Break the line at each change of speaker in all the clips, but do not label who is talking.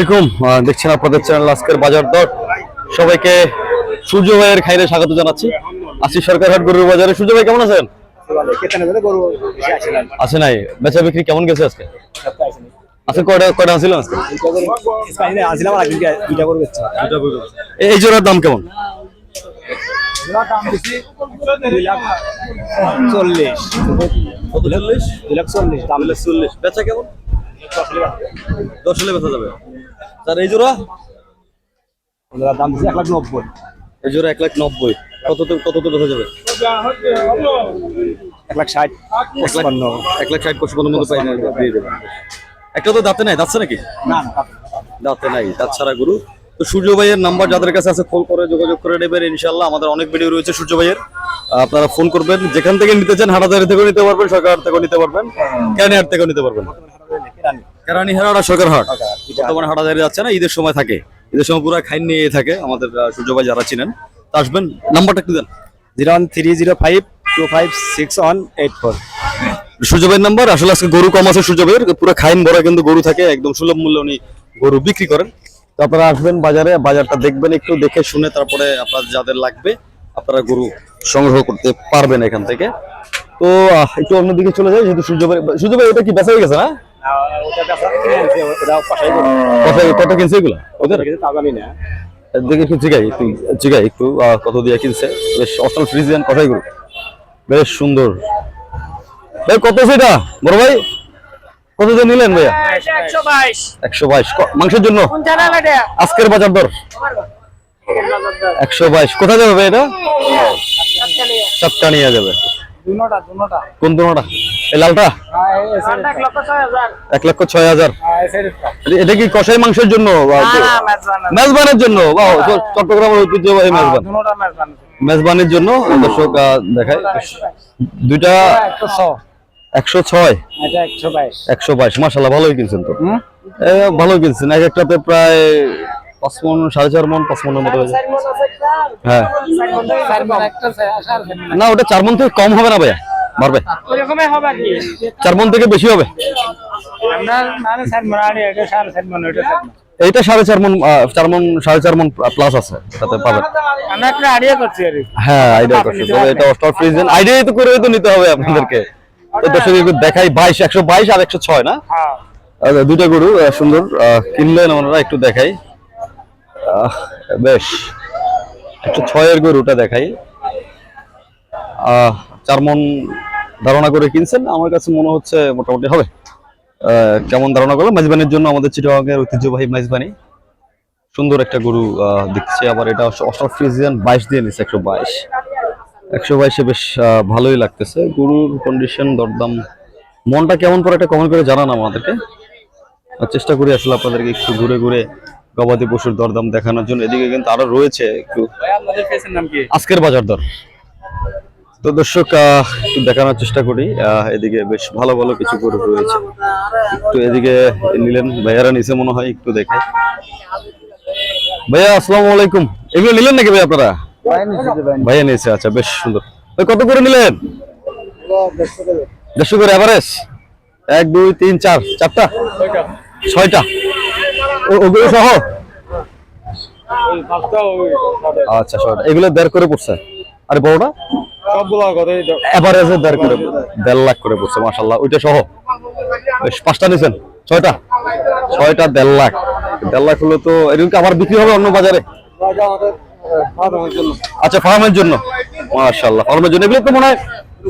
আলাইকুম। দেখছেন আপনাদের চ্যানেল আজকের বাজার দর। সবাইকে সূর্য ভাইয়ের খাইরে স্বাগত জানাচ্ছি। আসি সরকার হাট গরুর বাজারে। সূর্য ভাই কেমন আছেন? আছে নাই। বেচা বিক্রি কেমন গেছে আজকে? আজকে কয়টা কয়টা ছিল আজকে? এই- এই জোড়ার দাম কেমন?
চল্লিশ। চল্লিশ। দাম
চল্লিশ। বেচা কেমন? দশ হলে বেচা যাবে। স্যার এই জোড়া?
দাম দিচ্ছে এক লাখ নব্বই।
এই জোড়া এক লাখ নব্বই। কত কত তো বেচা যাবে?
এক লাখ ষাট পঁচপান্ন।
এক লাখ ষাট পঁচপান্ন মতো পাই দিয়ে দেবে। একটা তো দাঁতে নাই দাঁতছে নাকি?
না না
দাঁতে নাই দাঁত ছাড়া গরু। তো সূর্য ভাইয়ের নাম্বার যাদের কাছে আছে ফোন করে যোগাযোগ করে নেবেন ইনশাল্লাহ আমাদের অনেক ভিডিও রয়েছে সূর্য ভাইয়ের। আপনারা ফোন করবেন যেখান থেকে নিতে চান হাটাদারি থেকেও নিতে পারবেন সরকার থেকেও নিতে পারবেন কেরানিহাট থেকেও নিতে পারবেন। কেরানি হাট আর সরকার হাট বর্তমানে হাটাদারি যাচ্ছে না ঈদের সময় থাকে। ঈদের সময় পুরো খাইন নিয়ে থাকে আমাদের সূর্য ভাই যারা চিনেন। তো আসবেন নাম্বারটা একটু দেন।
Zero one three zero five two five six one eight four.
Surya ভাইয়ের নাম্বার আসলে আজকে গরু কম আছে সূর্য ভাইয়ের পুরো খাইন বড় কিন্তু গরু থাকে একদম সুলভ মূল্যে উনি গরু বিক্রি করেন। আপনারা আসবেন বাজারে, বাজারটা দেখবেন একটু, দেখে শুনে তারপরে আপনার যাদের লাগবে, আপনারা গরু সংগ্রহ করতে পারবেন এখান থেকে। তো একটু অন্যদিকে চলে যাই, যেহেতু সূর্য ভাই সূর্য ভাই, ওটা কি বেচা হয়ে গেছে না? কিনছে একটু কত দিয়ে কিনছে। বেশ কথাই বেশ সুন্দর। কত সেটা বড় ভাই? কত দিয়ে নিলেন ভাইয়া?
একশো বাইশ।
মাংসের জন্য? আজকের বাজার দর? একশো বাইশ। কোথায় যাবে ভাই এটা? চারটা নিয়ে যাবে। কোন দুটা এই লালটা?
এক লক্ষ ছয় হাজার।
এটা কি কষাই মাংসের জন্য? মেজবানের। জন্য? বা চট্টগ্রামের ঐতিহ্যবাহী মেজবান।
দুনোটা
মেজবানের জন্য। দর্শক দেখায় দুইটা
একশো
একশো ছয়
একশো বাইশ।
মাসাল্লাহ ভালোই কিনছেন তো। ভালোই কিনছেন। এক একটাতে প্রায় পাঁচ মন সাড়ে চার মন পাঁচ মনের মতো হয়েছে হ্যাঁ। না ওটা চার মন থেকে কম হবে না ভাইয়া।
কি।
চার মন থেকে বেশি হবে।
মানে
এইটা সাড়ে চার মন চার মন সাড়ে চার মন প্লাস আছে। তাতে পাবেন।
আমরা একটা আইডিয়া করছি আর
হ্যাঁ আইডিয়া করছি। তবে এটা স্টক ফ্রিজেন আইডিয়া তো করে তো নিতে হবে আপনাদেরকে। দর্শক একটু দেখাই বাইশ একশো বাইশ আর একশো ছয় না?
হ্যাঁ।
আচ্ছা, দুইটা গরু সুন্দর আহ, কিনলেন ওনারা একটু দেখাই। আহ, বেশ একটু ছয়ের গরুটা দেখাই। আহ, চার মন ধারণা করে কিনছেন আমার কাছে মনে হচ্ছে মোটামুটি হবে। কেমন ধারণা করল মেজবানির জন্য আমাদের চিটাগাংয়ের ঐতিহ্যবাহী মেজবানি। সুন্দর একটা গরু আহ, দেখছি আবার এটা অস্ট্রাল ফ্রিজিয়ান বাইশ দিয়ে নিচ্ছে একশো বাইশ। একশো বাইশে বেশ ভালোই লাগতেছে। গরুর কন্ডিশন দরদাম মনটা কেমন পরে একটা কমেন্ট করে জানান আমাদেরকে। আর চেষ্টা করি আসলে আপনাদেরকে একটু ঘুরে ঘুরে গবাদি পশুর দরদাম দেখানোর জন্য। এদিকে কিন্তু আরও রয়েছে একটু আজকের বাজার দর। তো দর্শক আহ, একটু দেখানোর চেষ্টা করি। আহ, এদিকে বেশ ভালো ভালো কিছু গরু রয়েছে। একটু এদিকে নিলেন। ভাইয়ারা নিচে মনে হয় একটু দেখে। ভাইয়া আসসালামু আলাইকুম। এগুলো নিলেন নাকি ভাই আপনারা? ভাইয়া নিয়েছে আচ্ছা বেশ সুন্দর। কত করে নিলেন? দেড়শো করে অ্যাভারেজ এক দুই তিন চার চারটা? ছয়টা? ওগুলো সহ? আচ্ছা ছয়টা এগুলো দেড় করে পড়ছে। আর বড়টা? এভারেজে দেড় করে দেড় লাখ করে পড়ছে মাসাল্লাহ ওইটা সহ? বেশ পাঁচটা নিছেন ছয়টা? ছয়টা দেড় লাখ। দেড় লাখ হলে তো এরকম আবার বিক্রি হবে অন্য বাজারে? আচ্ছা ফার্মের জন্য। মাশাল্লাহ ফার্মের জন্য। এগুলো তো মনে হয়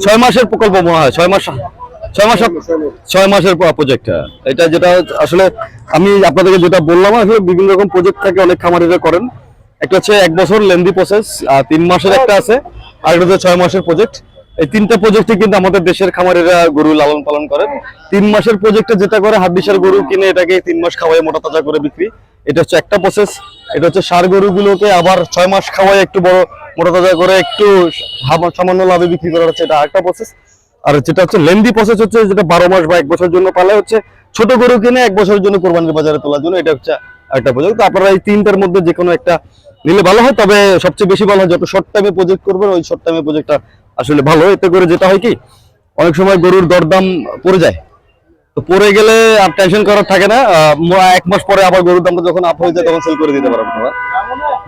ছয় মাসের প্রকল্প মনে হয়, ছয় মাস ছয় মাস, ছয় মাসের প্রজেক্ট এটা যেটা আসলে আমি আপনাদেরকে যেটা বললাম, আসলে বিভিন্ন রকম প্রজেক্ট থাকে, অনেক খামারিরা করেন। একটা হচ্ছে এক বছর লেন্দি প্রসেস তিন মাসের একটা আছে, আর একটা হচ্ছে ছয় মাসের প্রজেক্ট এই তিনটা প্রজেক্টে কিন্তু আমাদের দেশের খামারিরা গরু লালন পালন করেন। তিন মাসের প্রজেক্টে যেটা করে হাড্ডিসার গরু কিনে এটাকে তিন মাস খাওয়াই মোটা তাজা করে বিক্রি। এটা হচ্ছে একটা প্রসেস এটা হচ্ছে সার গরুগুলোকে আবার ছয় মাস খাওয়াই একটু বড় মোটা তাজা করে একটু সামান্য লাভে বিক্রি করা হচ্ছে এটা একটা প্রসেস আর যেটা হচ্ছে লেন্দি প্রসেস হচ্ছে যেটা বারো মাস বা এক বছরের জন্য পালে হচ্ছে। ছোট গরু কিনে এক বছরের জন্য কোরবানির বাজারে তোলার জন্য এটা হচ্ছে একটা প্রজেক্ট তো আপনারা এই তিনটার মধ্যে যে কোনো একটা নিলে ভালো হয়, তবে সবচেয়ে বেশি ভালো হয় যত শর্ট টাইমে প্রজেক্ট করবেন, ওই শর্ট টাইমে প্রজেক্টটা আসলে ভালো এতে করে যেটা হয় কি অনেক সময় গরুর দরদাম পড়ে যায়। তো পড়ে গেলে আর টেনশন করার থাকে না। এক মাস পরে আবার গরুর দামটা যখন আপ হয়ে যায় তখন সেল করে দিতে পারেন আপনারা।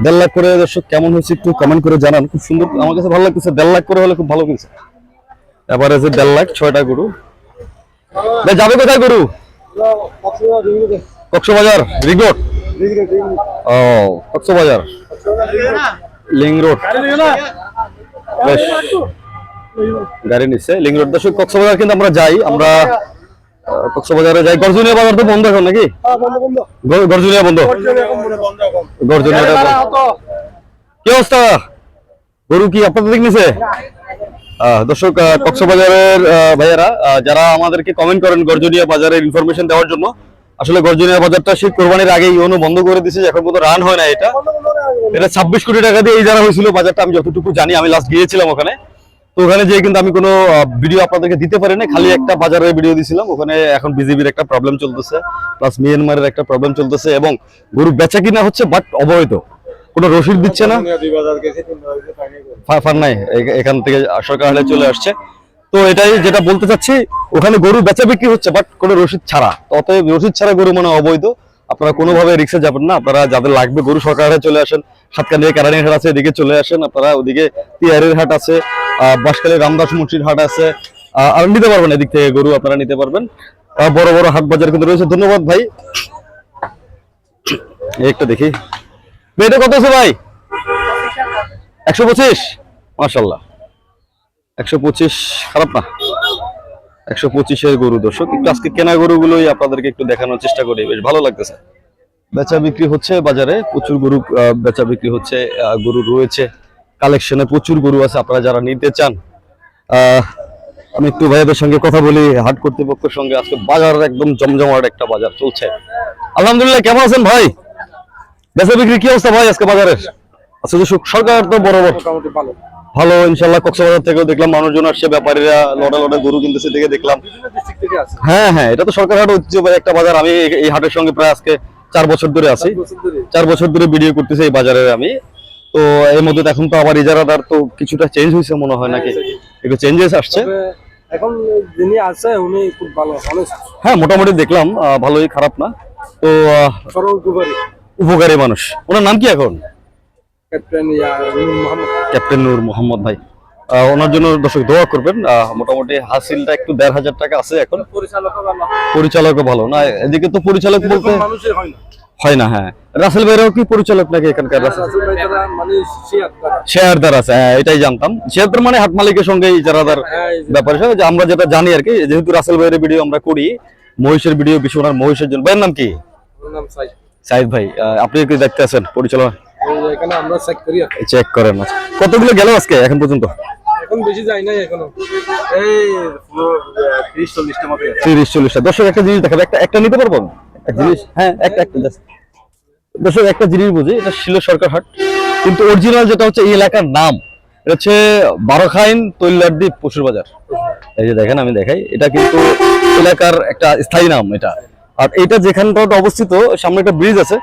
দেড় লাখ করে দর্শক কেমন হয়েছে একটু কমেন্ট করে জানান। খুব সুন্দর আমার কাছে ভালো লাগতেছে। দেড় লাখ করে হলে খুব ভালো কিনছে এভারেজে দেড় লাখ ছয়টা গরু। ভাই, যাবে কোথায় গরু? কক্সবাজার রিং রোড ও কক্সবাজার। Link road. বেশ। গাড়ি নিচ্ছে লিং রোড দর্শক কক্সবাজার কিন্তু আমরা যাই আমরা কক্সবাজারে যাই। গর্জনিয়া বাজার তো বন্ধ এখন নাকি? গর- গর্জনিয়া বন্ধ। গর্জনিয়াটা বন্ধ। কি অবস্থা? গরু কি আপনাদের আহ, দর্শক কক্সবাজারের ভাইয়ারা যারা আমাদেরকে কমেন্ট করেন গর্জনিয়া বাজারের ইনফরমেশন দেওয়ার জন্য আসলে গর্জনিয়া বাজারটা সেই কোরবানির আগে ইউনো বন্ধ করে দিছে এখন পর্যন্ত রান হয় না এটা। এটা ছাব্বিশ কোটি টাকা দিয়ে এই যারা হয়েছিল বাজারটা আমি যতটুকু জানি আমি লাস্ট গিয়েছিলাম ওখানে। তো ওখানে যেয়ে কিন্তু আমি কোনো ভিডিও আপনাদেরকে দিতে পারি না খালি একটা বাজারের ভিডিও দিছিলাম। ওখানে এখন বিজেপির একটা প্রবলেম চলতেছে প্লাস মিয়ানমারের একটা প্রবলেম চলতেছে এবং গরু বেচা কিনা হচ্ছে বাট অবৈধ। কোনো রসিদ দিচ্ছে না। ফা- ফার নাই এখান থেকে সরকার হলে চলে আসছে। তো এটাই যেটা বলতে চাচ্ছি ওখানে গরু বেচা বিক্রি হচ্ছে বাট কোনো রসিদ ছাড়া। অতএব রসিদ ছাড়া গরু মানে অবৈধ। আপনারা কোনোভাবে রিক্সা যাবেন না, আপনারা যাদের লাগবে গরু সরকার চলে আসেন, সাতকানিয়া কেরানির হাট আছে, এদিকে চলে আসেন, আপনারা ওদিকে তিয়ারের হাট আছে বাঁশখালী রামদাস মুন্সির হাট আছে আর নিতে পারবেন এদিক থেকে গরু আপনারা নিতে পারবেন। বড় বড় হাট বাজার কিন্তু রয়েছে, ধন্যবাদ ভাই। একটা দেখি। এটা কত আছে ভাই? একশো পঁচিশ? মাসাল্লাহ একশো পঁচিশ, খারাপ না। একশো পঁচিশের গরু, দর্শক। একটু আজকে কেনা গরুগুলোই আপনাদেরকে একটু দেখানোর চেষ্টা করি। বেশ ভালো লাগতেছে। বেচা বিক্রি হচ্ছে বাজারে, প্রচুর গরু বেচা বিক্রি হচ্ছে গরু রয়েছে। কালেকশনে প্রচুর গরু আছে, আপনারা যারা নিতে চান। আমি একটু ভাইয়াদের সঙ্গে কথা বলি, হাট কর্তৃপক্ষের সঙ্গে। আজকে বাজার একদম জমজমাট একটা বাজার চলছে। আলহামদুলিল্লাহ, কেমন আছেন ভাই? বেচা বিক্রি কি অবস্থা ভাই আজকে বাজারের? আচ্ছা সরকার তো বড় বড়
মোটামুটি ভালো।
ভালো ইনশাল্লাহ কক্সবাজার থেকেও দেখলাম মানুষজন আসছে ব্যাপারীরা লড়া লড়া গরু কিনতেছে দেখে দেখলাম। হ্যাঁ হ্যাঁ এটা তো সরকার হাট ঐতিহ্যবাহী একটা বাজার। আমি এই- হাটের সঙ্গে প্রায় আজকে চার বছর ধরে আছি। চার বছর ধরে। ভিডিও করতেছি এই বাজারের আমি। তো এর মধ্যে এখন তো আবার ইজারাদার তো কিছুটা চেঞ্জ হয়েছে মনে হয় নাকি? একটু চেঞ্জেস আসছে।
এখন যিনি আছে উনি খুব ভালো
হ্যাঁ মোটামুটি দেখলাম ভালোই খারাপ না। তো উপকারী মানুষ। ওনার নাম কি এখন?
ক্যাপ্টেন নূর মোহাম্মদ।
ক্যাপ্টেন নূর মোহাম্মদ ভাই। ওনার জন্য দর্শক দোয়া করবেন। মোটামুটি হাসিলটা একটু দেড় হাজার টাকা আছে এখন।
পরিচালক ভালো।
পরিচালকও ভালো। না এদিকে তো পরিচালক বলতে
হয় না।
হ্যাঁ রাসেল ভাইরাও কি পরিচালক নাকি এখানকার
মানে শিয়ার
শেয়ারদার আছে হ্যাঁ এটাই জানতাম। শেয়ারদার মানে হাট মালিকের সঙ্গে ইজারাদার
হ্যাঁ
ব্যাপার। যে আমরা যেটা জানি আর কি যেহেতু রাসেল ভাইয়ের ভিডিও আমরা করি মহিষের ভিডিও বেশি ওনার মহিষের জন্য। ভাইয়ের নাম কি?
নাম
সাইদ ভাই আপনি কি দেখতে আছেন পরিচালনা?
এখানে আমরা চেক করি
চেক করেন। কতগুলো গেল আজকে এখন পর্যন্ত?
এখন বেশি যাই নাই এখনও। এই পুরো তিরিশ চল্লিশটা মতো
তিরিশ চল্লিশটা। দর্শক একটা জিনিস দেখাবে। একটা একটা নিতে পারব? এক জিনিস? হ্যাঁ একটা একটা। দর্শক একটা জিনিস বুঝি এটা শিল সরকার হাট কিন্তু অরিজিনাল যেটা হচ্ছে এই এলাকার নাম এটা হচ্ছে বারোখাইন তৈলারদ্বী পশুর বাজার। এই যে দেখেন আমি দেখাই। এটা কিন্তু এলাকার একটা স্থায়ী নাম এটা। আর এটা যেখানটা অবস্থিত সামনে একটা ব্রিজ আছে।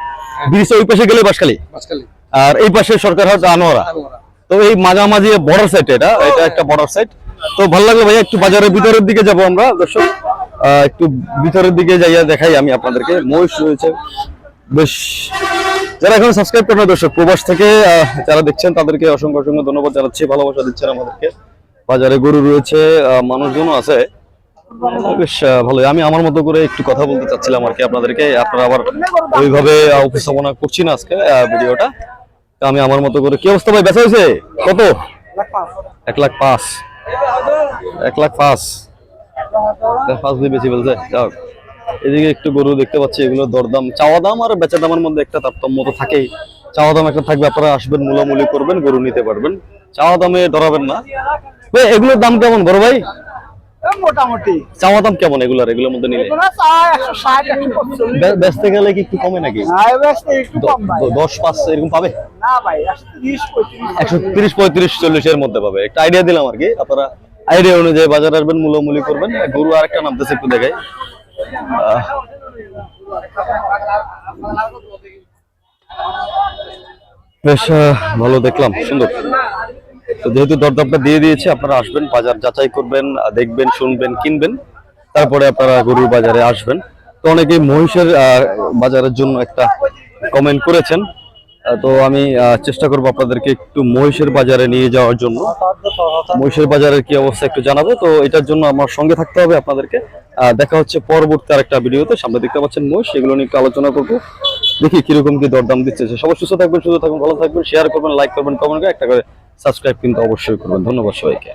ব্রিজটা ওই পাশে গেলে বাসখালী
মাঝখালি
আর এই পাশে সরকার হাট আনোয়ারা। তো এই মাঝামাঝি বর্ডার সাইড এটা এটা একটা বর্ডার সাইড তো ভালো লাগল ভাইয়া একটু বাজারের ভিতরের দিকে যাব আমরা দর্শক। একটু ভিতরের দিকে যাইয়া দেখাই আমি আপনাদেরকে। মহিষ রয়েছে। বেশ যারা এখন সাবস্ক্রাইব করেন দর্শক প্রবাস থেকে যারা দেখছেন তাদেরকে অসংখ্য অসংখ্য ধন্যবাদ জানাচ্ছি ভালোবাসা দিচ্ছেন আমাদেরকে। বাজারে গরু রয়েছে আহ, মানুষজনও আছে। বেশ ভালোই। আমি আমার মতো করে একটু কথা বলতে চাচ্ছিলাম আর কি আপনাদেরকে। আপনারা আবার ওইভাবে উপস্থাপনা করছি না আজকে ভিডিওটা। আমি আমার মতো করে কি অবস্থা ভাই? বেচা হয়েছে? কত? এক লাখ পাঁচ। এক লাখ পাঁচ। পাঁচ দিয়ে বেশি বলছে যাক। এদিকে একটু গরু দেখতে পাচ্ছি, এগুলো দরদাম চাওয়া দাম আর বেচা দামের মধ্যে একটা তারতম্য তো থাকেই। চাওয়া দাম একটা থাকবে, আপনারা আসবেন, মূলামূলি করবেন, গরু নিতে পারবেন। চাওয়া দামে ধরাবেন না। এগুলোর দাম কেমন? বড় ভাই?
মোটামুটি।
চাওয়া দাম কেমন এগুলার এগুলোর মধ্যে নিলে? বেচতে গেলে কি একটু কমে নাকি?
আর বেচতে একটু
দ-
কম ভাই।
দ- দশ পাঁচ এরকম পাবে?
না ভাই একশো তিরিশ পঁয়ত্রিশ।
পঁয়ত্রিশ চল্লিশের মধ্যে পাবে। একটা আইডিয়া দিলাম আর কি আপনারা আইডিয়া অনুযায়ী বাজার আসবেন মূলামূলি করবেন। গরু আর একটা নামতেছে একটু দেখাই। বেশ ভালো দেখলাম সুন্দর। তো যেহেতু দরদামটা দিয়ে দিয়েছে, আপনারা আসবেন, বাজার যাচাই করবেন, দেখবেন, শুনবেন, কিনবেন, তারপরে আপনারা গরুর বাজারে আসবেন। তো অনেকে মহিষের বাজারের জন্য একটা কমেন্ট করেছেন। তো আমি চেষ্টা করব আপনাদেরকে একটু মহিষের বাজারে নিয়ে যাওয়ার জন্য। মহিষের বাজারের কি অবস্থা একটু জানাব। তো এটার জন্য আমার সঙ্গে থাকতে হবে আপনাদেরকে। দেখা হচ্ছে পরবর্তী আরেকটা ভিডিওতে। সামনে দেখতে পাচ্ছেন মহিষ সেগুলো নিয়ে আলোচনা করব। দেখি কীরকম কি দরদাম দিচ্ছে সবাই সুস্থ থাকবেন সুস্থ থাকবেন, ভালো থাকবেন শেয়ার করবেন লাইক করবেন কমেন্ট করে একটা করে সাবস্ক্রাইব কিন্তু অবশ্যই করবেন। ধন্যবাদ সবাইকে।